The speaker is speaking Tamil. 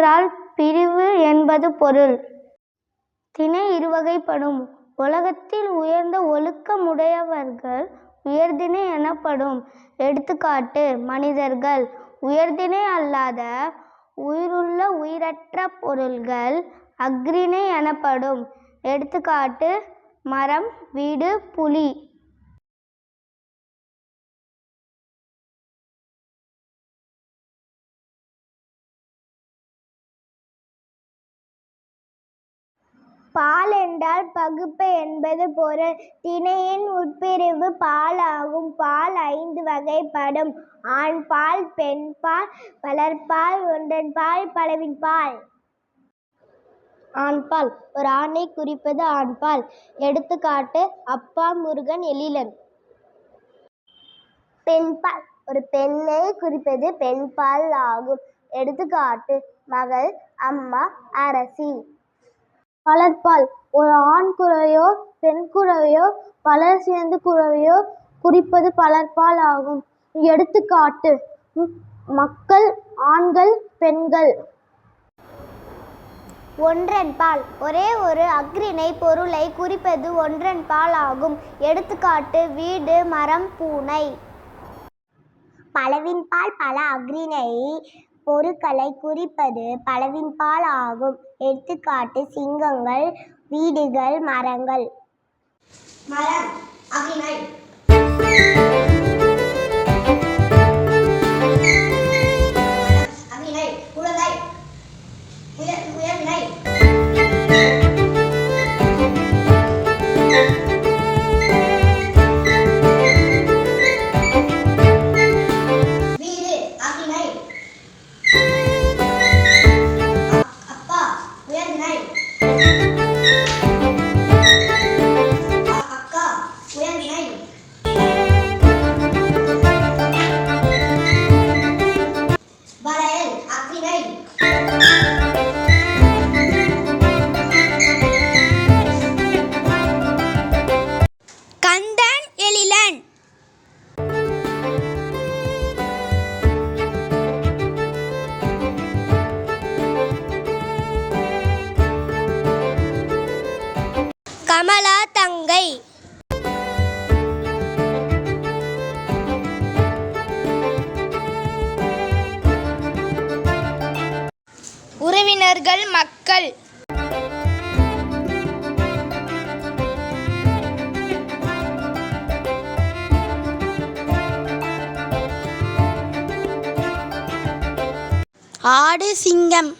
என்றால் பிரிவு என்பது பொருள். திணை இருவகைப்படும். உலகத்தில் உயர்ந்த ஒழுக்கமுடையவர்கள் உயர்திணை எனப்படும். எடுத்துக்காட்டு மனிதர்கள். உயர்திணை அல்லாத உயிருள்ள உயிரற்ற பொருள்கள் அக்ரிணை எனப்படும். எடுத்துக்காட்டு மரம் வீடு புலி. பால் என்றால் பகுப்பு என்பது பொருள். திணையின் உட்பிரிவு பால் ஆகும் பால் ஐந்து வகைப்படும். ஆண்பால் பெண்பால் வளர்ப்பால் ஒன்றன்பால் பலவின் பால் ஆண்பால் ஒரு ஆணை குறிப்பது ஆண்பால் எடுத்துக்காட்டு அப்பா முருகன் எழிலன். பெண்பால் ஒரு பெண்ணை குறிப்பது பெண்பால் ஆகும். எடுத்துக்காட்டு மகள் அம்மா அரசி. வளர்ப்பால் ஒரு ஆண் குறவையோ பெண் குறவையோ பலர் சேர்ந்து குறவையோ குறிப்பது பலர்பால் ஆகும். எடுத்துக்காட்டு மக்கள் ஆண்கள் பெண்கள். ஒன்றன்பால் ஒரே ஒரு அஃறிணை பொருளை குறிப்பது ஒன்றன்பால் ஆகும். எடுத்துக்காட்டு வீடு மரம் பூனை. பலவின்பால் பல அஃறிணை பொருட்களை குறிப்பது பலவின்பால் ஆகும். எடுத்துக்காட்டு சிங்கங்கள் வீடுகள் மரங்கள். மரம் உறவினர்கள் மக்கள். ஆடு சிங்கம்.